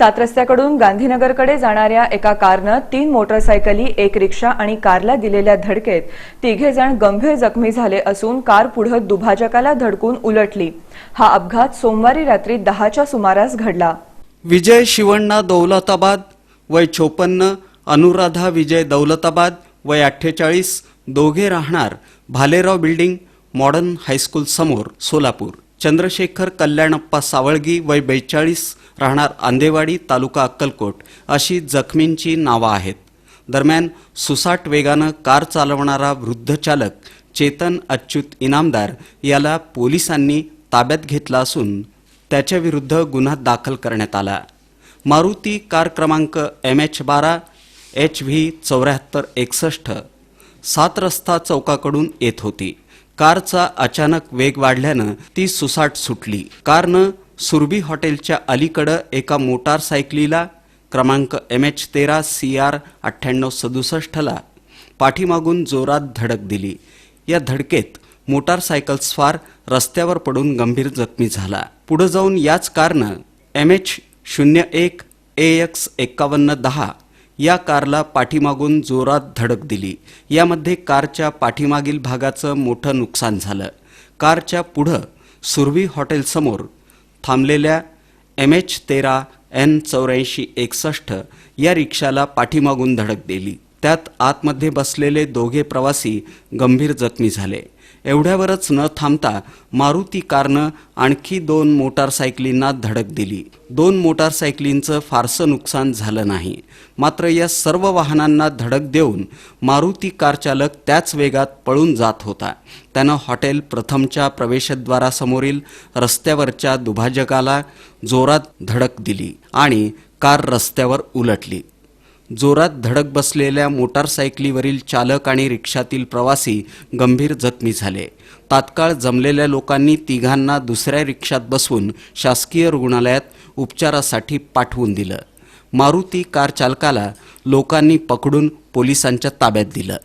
सात रस्त्याकडून गांधीनगरकडे जाणाऱ्या एका कारनं तीन मोटरसायकली एक रिक्षा आणि कारला दिलेल्या धडकेत तिघे जण गंभीर जखमी झाले असून कार पुढे दुभाजकाला धडकून उलटली. हा अपघात सोमवारी रात्री दहाच्या सुमारास घडला. विजय शिवण्णा दौलताबाद वय चोपन्न अनुराधा विजय दौलताबाद वय अठ्ठेचाळीस दोघे राहणार भालेराव बिल्डिंग मॉडर्न हायस्कूल समोर सोलापूर. चंद्रशेखर कल्याणप्पा सावळगी वय बेचाळीस राहणार आंदेवाडी तालुका अक्कलकोट अशी जखमींची नावं आहेत. दरम्यान सुसाट वेगानं कार चालवणारा वृद्ध चालक चेतन अच्युत इनामदार याला पोलिसांनी ताब्यात घेतला असून त्याच्याविरुद्ध गुन्हा दाखल करण्यात आला. मारुती कार क्रमांक एम एच बारा एच व्ही चौऱ्याहत्तर एकसष्ट सात रस्ता चौकाकडून येत होती. कारचा अचानक वेग वाढल्यानं ती सुसाट सुटली. कारनं सुरभी हॉटेलच्या अलीकडं एका मोटारसायकलीला क्रमांक एम एच तेरा सी आर अठ्ठ्याण्णव सदुसष्टला पाठीमागून जोरात धडक दिली. या धडकेत मोटारसायकल स्वार रस्त्यावर पडून गंभीर जखमी झाला. पुढं जाऊन याच कारनं एम एच शून्य एक ए एक्स एक्कावन्न दहा या कारला पाठीमागून जोरात धडक दिली. यामध्ये कारच्या पाठीमागील भागाचं मोठं नुकसान झालं. कारच्या पुढं सुरवी हॉटेलसमोर थांबलेल्या एम एच तेरा एन चौऱ्याऐंशी एकसष्ट या रिक्षाला पाठीमागून धडक दिली. त्यात आतमध्ये बसलेले दोघे प्रवासी गंभीर जखमी झाले. एवढ्यावरच न थांबता मारुती कारनं आणखी दोन मोटारसायकलींना धडक दिली. दोन मोटारसायकलींचं फारसं नुकसान झालं नाही. मात्र या सर्व वाहनांना धडक देऊन मारुती कार चालक त्याच वेगात पळून जात होता. त्यानं हॉटेल प्रथमच्या प्रवेशद्वारासमोरील रस्त्यावरच्या दुभाजकाला जोरात धडक दिली आणि कार रस्त्यावर उलटली. जोरात धडक बसलेल्या मोटारसायकलीवरील चालक आणि रिक्षातील प्रवासी गंभीर जखमी झाले. तात्काळ जमलेल्या लोकांनी तिघांना दुसऱ्या रिक्षात बसवून शासकीय रुग्णालयात उपचारासाठी पाठवून दिलं. मारुती कार चालकाला लोकांनी पकडून पोलिसांच्या ताब्यात दिलं.